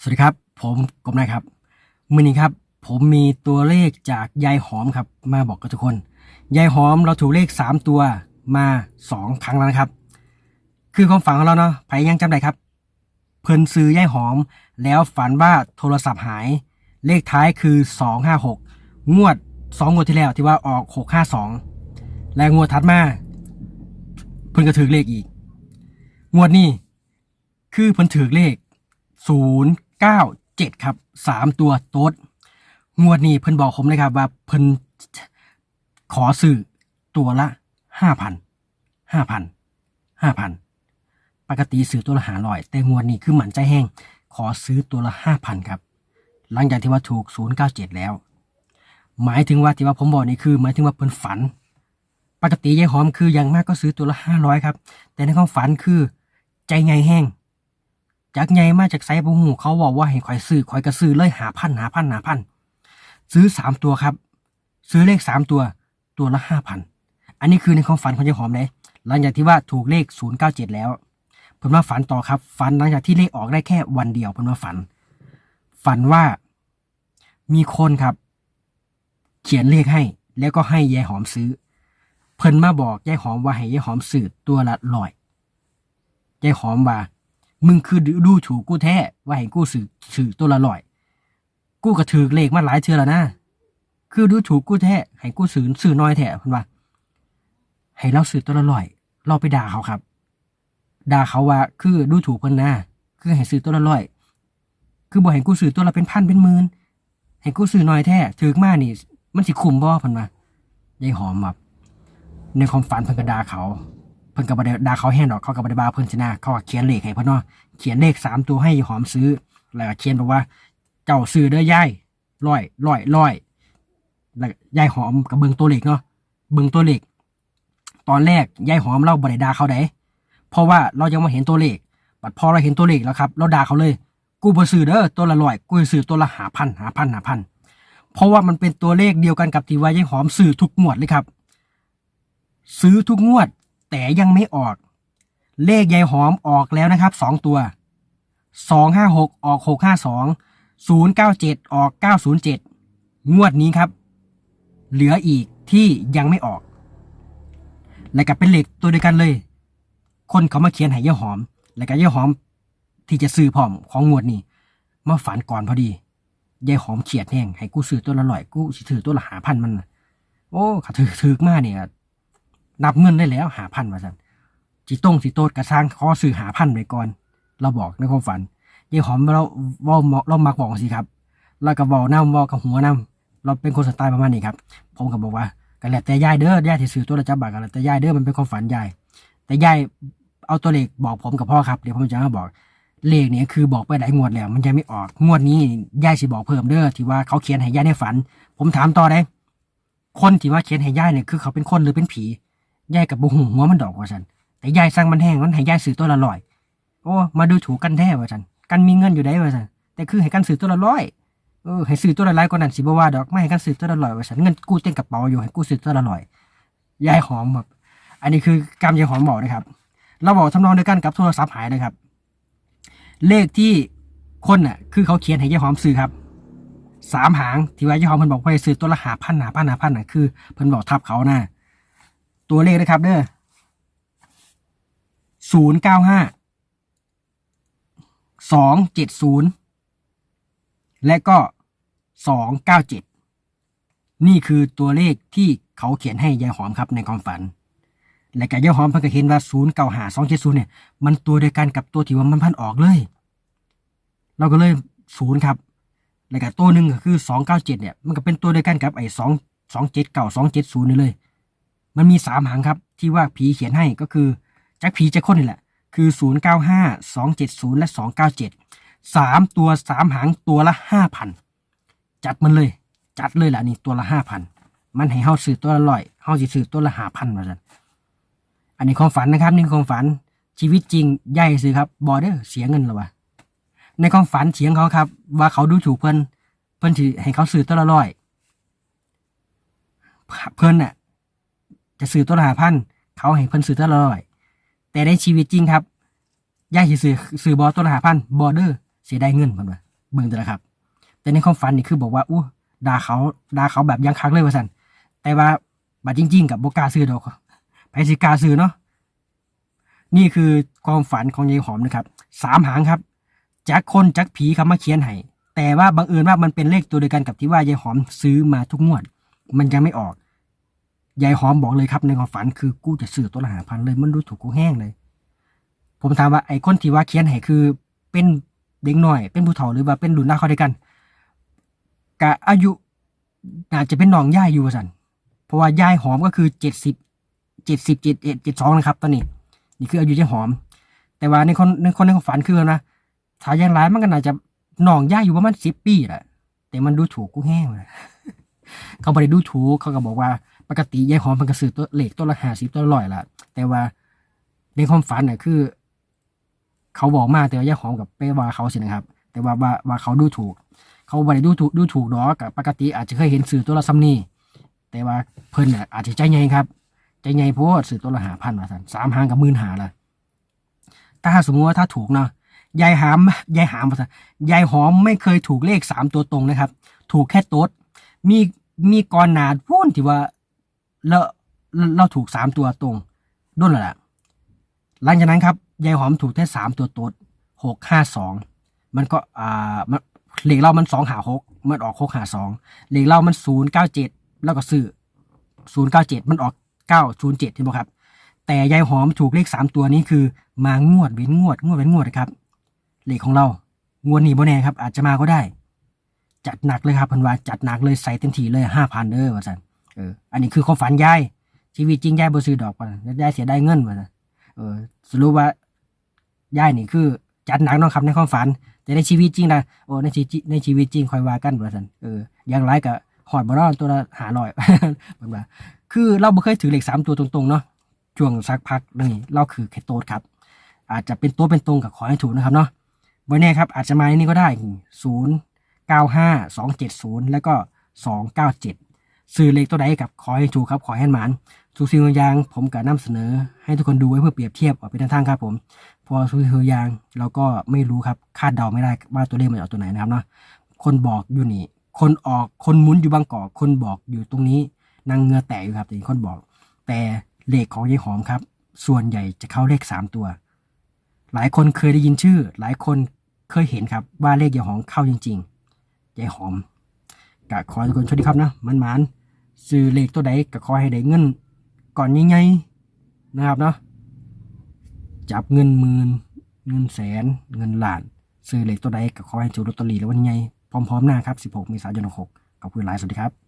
สวัสดีครับ ผมกบนายครับมือนี้ครับ ผมมีตัวเลขจากยายหอมครับ มาบอกกับทุกคนยายหอมเราถูกเลขสามตัวมาสองครั้งแล้วนะครับ คือความฝันของเราเนาะใครยังจำได้ครับ เพิ่นซื้อยายหอม แล้วฝันว่าโทรศัพท์หาย เลขท้ายคือสองห้าหกงวดสองงวดที่แล้วที่ว่าออกหกห้าสองและงวดถัดมาเพิ่นก็ถือเลขอีก งวดนี้คือเพิ่นถือเลขศูนย์ เก้าเจ็ดครับสามตัวโต๊ดงวดนี้เพิ่นบอกผมเลยครับว่าเพิ่นขอซื้อตัวละห้าพันห้าพันห้าพันปกติซื้อตัวละหาร้อย แต่งวดนี้คือหมันใจแห้ง ขอซื้อตัวละห้าพันครับ หลังจากที่ว่าถูกศูนย์เก้าเจ็ดแล้ว หมายถึงว่าที่ว่าผมบอกนี่คือ หมายถึงว่าเพิ่นฝัน ปกติยายหอมคืออย่างมากก็ซื้อตัวละห้าร้อยครับ แต่ในความฝันคือใจไงแห้ง จากไงมาจากไซบูหูเขาบอกว่าให้ข่อยซื้อข่อยก็ซื้อเลยหาพันหาพันหาพันซื้อสามตัวครับ ซื้อเลขสามตัว ตัวละห้าพันอันนี้คือในความฝันของยายหอมเลยหลังจากที่ว่าถูกเลขศูนย์เก้าเจ็ดแล้วผมว่าฝันต่อครับ ฝันหลังจากที่เลขออกได้แค่วันเดียวผมว่าฝัน ฝันว่ามีคนครับ เขียนเลขให้ แล้วก็ให้ยายหอมซื้อ เพิ่นมาบอกยายหอมว่าให้ยายหอมซื้อตัวละร้อยยายหอมว่า มึงคือดูถูกกูแท้ว่าให้กูสื่อสื่อตัวละร้อย กูก็ถือเลขมาหลายเทื่อแล้วนะ คือดูถูกกูแท้ให้กูสื่อสื่อน้อยแท้พิ่นว่าให้เราสื่อตัวละร้อย เราไปด่าเขาครับด่าเขาว่า คือดูถูกเพิ่นนะคือให้สื่อตัวละร้อย คือบ่ให้กูสื่อตัวละเป็นพันเป็นหมื่นให้กูสื่อน้อยแท้ถือมากนี่ มันสิคุมบ่พิ่นว่า ยายหอมแบบในความฝันพิ่นก็ด่าเขา พิ่นก็บ่ได้ด่าเขาแห้งดอกเขาก็บ่ได้ด่าเพิ่นสินะเขาก็เขียนเลขให้เพิ่นเนาะเขียนเลขสามตัวให้หอมซื้อ แล้วก็เขียนบอกว่า เจ้าซื้อเด้อยายร้อยร้อยร้อยแล้วยายหอมก็เบิ่งตัวเลขเนาะเบิ่งตัวเลขตอนแรกยายหอมเราบ่ได้ด่าเขาได้เพราะว่าเรายังไม่เห็นตัวเลขบัดพอเราเห็นตัวเลขแล้วครับ เราด่าเขาเลย กูบ่ซื้อเด้อตัวละร้อยกูซื้อตัวละหาพันหาพันหาพันเพราะว่ามันเป็นตัวเลขเดียวกันกับที่ว่ายายหอมซื้อทุกงวดเลยครับ ซื้อทุกงวด แต่ยังไม่ออก เลขยายหอมออกแล้วนะครับสองตัวสองห้าหกออกหกห้าสองศูนย์เก้าเจ็ดออกเก้าศูนย์เจ็ดงวดนี้ครับ เหลืออีกที่ยังไม่ออก และก็เป็นเหลขตัวเดียวกันเลย คนเขามาเขียนให้ยายหอม และก็ยายหอม ที่จะซื้อพร้อมของงวดนี้มาฝันก่อนพอดียายหอมเขียดแห้งให้กูซื้อตัวละร้อยกูสิถือตัวละหาพันมัน โอ้ขาถือถือมากเนี่ย นับเงินได้แล้วหาพันมาสั่นจีต้งสีโตดกระซังขอซื้อหาพันไปก่อน เราบอกในความฝันยายหอมเราเว่าเรามักบอกสิครับแล้วก็บอกน้ำบอกกับหัวน้ำเราเป็นคนสไตล์ประมาณนี้ครับ ผมก็บอกว่ากันแหละแต่ยายเด้อยายที่ซื้อตัวละจับบาทกันแหละแต่ยายเด้อมันเป็นความฝันยายแต่ยายเอาตัวเลขบอกผมกับพ่อครับเดี๋ยวผมจะมาบอกเลขเนี่ยคือบอกไปหลายงวดแล้ว มันยังไม่ออกงวดนี้ยายสิบอกเพิ่มเด้อที่ว่าเขาเขียนให้ยายในฝัน ผมถามต่อได้ คนที่ว่าเขียนให้ยายเนี่ยคือเขาเป็นคนหรือเป็นผี ยายกับบุหูหัวมันดอกว่าฉันแต่ยายสร้างมันแห้งมันให้ยายซื้อตัวละร้อยโอ้มาดูถูกกันแท้ว่าฉันกันมีเงินอยู่ได้ว่าฉันแต่คือให้กันซื้อตัวละร้อยเออให้ซื้อตัวละร้อยกว่านั้นสิบ่ว่าดอกไม่ให้กันซื้อตัวละร้อยว่าฉันเงินกูเต็มกระเป๋าอยู่ให้กูซื้อตัวละร้อยยายหอมแบบอันนี้คือกรรมยายหอมบอกนะครับ เราบอกทำนองเดียวกันกับโทรศัพท์หายนะครับ เลขที่คนน่ะ คือเขาเขียนให้ยายหอมซื้อครับสามหางที่ว่ายายหอมเพิ่นบอกว่าซื้อตัวละหาพันหาพันหาพันน่ะคือเพิ่นบอกทับเขานะ ตัวเลขนะครับเด้อศูนย์เก้าห้าสองเจ็ดศูนย์และก็สองเก้าเจ็ดนี่คือตัวเลขที่เขาเขียนให้ยายหอมครับในความฝัน และกับยายหอมเพิ่งเห็นว่าศูนย์เก้าหาสองเจ็ดศูนย์เนี่ยมันตัวเดียวกันกับตัวที่ว่ามันพันออกเลย เราก็เลยศูนย์ครับ และกับตัวหนึ่งก็คือสองเก้าเจ็ดเนี่ยมันก็เป็นตัวเดียวกันกับไอ้สองสองเจ็ดเก้าสองเจ็ดศูนย์นี่เลย มันมีสามหางครับที่ว่าผีเขียนให้ก็คือจักผีจะคนนี่แหละ คือ 0 9 5 2 7 0 และ 297สามตัวสามหางตัวละห้าพันจัดมันเลย จัดเลยล่ะนี่ตัวละห้าพันมันให้เฮาซื้อตัวละร้อยเฮาสิซื้อตัวละห้าพันมาสั่นอันนี้ความฝันนะครับ นี่คือความฝันชีวิตจริงใหญ่ซื้อครับบอเดอร์เสียเงินหรอวะในความฝันเถียงเขาครับ ว่าเขาดูถูกเพิ่นเพิ่นสิให้เขาซื้อตัวละร้อยเพิ่นน่ะ จะซื้อตัวละหาพันเขาให้เพิ่นซื้อตัวละร้อยแต่ในชีวิตจริงครับย่าสิซื้อซื้อบอตัวละหาพันบอเดอร์เสียได้เงินเพิ่นว่าเบิ่งแต่ละครับ แต่ในความฝันนี่คือบอกว่าอู้ด่าเขาด่าเขาแบบยังคักเลยว่าสันแต่ว่าบัดจริง ๆ กับโบก้าซื้อดอกไผสิกาซื้อเนาะนี่คือความฝันของยายหอมนะครับสามหางครับจากคนจากผีครับมาเขียนให้แต่ว่าบังเอิญว่ามันเป็นเลขตัวเดียวกันกับที่ว่ายายหอมซื้อมาทุกงวด มันยังไม่ออก ยายหอมบอกเลยครับในความฝันคือกูจะซื้อตัวละหาพันเลย มันดูถูกกูแห้งเลย ผมถามว่าไอ้คนที่ว่าเขียนให้คือเป็นเด็กน้อย เป็นผู้เฒ่าหรือว่าเป็นรุ่นหน้าเขาด้วยกันกะอายุน่าจจะเป็นน้องย่ายอยู่สันเพราะว่าย่ายหอมก็คือเจ็ดสิบเจ็ดสิบเจ็ดเอ็ดเจ็ดสองนะครับ ตอนนี้ นี่คืออายุย่ายหอม แต่ว่าในคนในคนในความฝันคือนะถ้ายังร้ายมันก็น่าจะน้องย่ายอยู่ประมาณสิบปีแหละแต่มันดูถูกกูแห้งเลย เขาไม่ได้ดูถูกเขาก็บอกว่าปกติยายหอมมันก็ซื้อตัวเหล็กตัวละห้าสิบตัวละร้อยละแต่ว่าในความฝันน่ะคือ เขาบอกมาแต่ว่ายายหอมกับไปว่าเขาสินะครับ แต่ว่าว่าว่าเขาดูถูก เขาไม่ได้ดูถูกดูถูกดอกกับปกติอาจจะเคยเห็นสื่อตัวละซัมนี่แต่ว่าเพิ่นน่ะอาจจะใจใหญ่ครับ ใจใหญ่เพราะสื่อตัวละหาพันมาสันสามหางกับหมื่นหาละถ้าสมมติว่าถ้าถูกเนาะยายหามยายหามมาสันยายหอมไม่เคยถูกเลขสามตัวตรงนะครับ ถูกแค่โต๊ดมี มีกรหนาดพูนที่ว่าเราเราถูกสามตัวตรงด้นและล่ะหลังจากนั้นครับยายหอมถูกแค่สามตัวตดหกห้าสองมันก็อ่ามันเลขเรามันสองหาหกมันออกหกหาสองเลขเรามันศูนย์เก้าเจ็ดแล้วก็ซื้อศูนย์เก้าเจ็ดมันออกเก้าศูนย์เจ็ดที่บอกครับ แต่ยายหอมถูกเลขสามตัวนี้คือ มางวดเว้นงวดงวดเว้นงวดนะครับเลขของเรางวดนี้บ่แน่ครับ อาจจะมาก็ได้ จัดหนักเลยครับเพันว่าจัดหนักเลยใส่เต็มที่เลยห้าพันเด้อว่าสันเอออันนี้คือความฝันยายชีวิตจริงยายบ่ซื้อดอกว่ายายเสียได้เงินว่าสันเออสรุปว่ายายนี่คือจัดหนักเนาะครับในความฝัน แต่ในชีวิตจริงนะโอ้ในชีวิตในชีวิตจริงคอยว่ากันว่าสันเอออย่างไรก็หอดบ่รอดตัวละหาร้อยเพิ่นว่าคือเราบ่เคยถือเลขสามตัวตรงๆเนาะช่วงสักพักนี่เราคือแค่โตดครับ อาจจะเป็นต๊ดเป็นตรงกับขอให้ถูกนะครับเนาะไว้แน่ครับอาจจะมาในนี้ก็ได้ศูนย์ เก้าห้าสองเจ็ดศูนย์แล้วก็สองเก้าเจ็ดซื้อเลขตัวใดกับขอให้ถูกครับขอให้หมานทุกสิ่งยางผมก็นำเสนอ ให้ทุกคนดูไว้เพื่อเปรียบเทียบเอาเป็นแนวทางครับผม พอทุกสิ่งยางเราก็ไม่รู้ครับคาดเดาไม่ได้ว่าตัวเลขมันออกตัวไหนนะครับเนาะคนบอกอยู่นี่ คนออกคนมุนอยู่บางกอกคนบอกอยู่ตรงนี้นางเงือแตกอยู่ครับแต่คนบอก แต่เลขของยายหอมครับ ส่วนใหญ่จะเข้าเลขสามตัว หลายคนเคยได้ยินชื่อ หลายคนเคยเห็นครับว่าเลขยายหอมเข้าจริง ๆ ใจหอมกะขอทุกคนโชคดีครับนะมันหมานซื้อเลขตัวใดกะขอให้ได้เงินก่อนใหญ่ๆนะครับเนาะจับเงินหมื่นเงินแสนเงินล้าน ซื้อเลขตัวใดกะขอให้ถูกลอตเตอรี่แล้ววันใหญ่พร้อมๆหน้าครับ 16เมษายน6ขอบคุณหลายสวัสดีครับ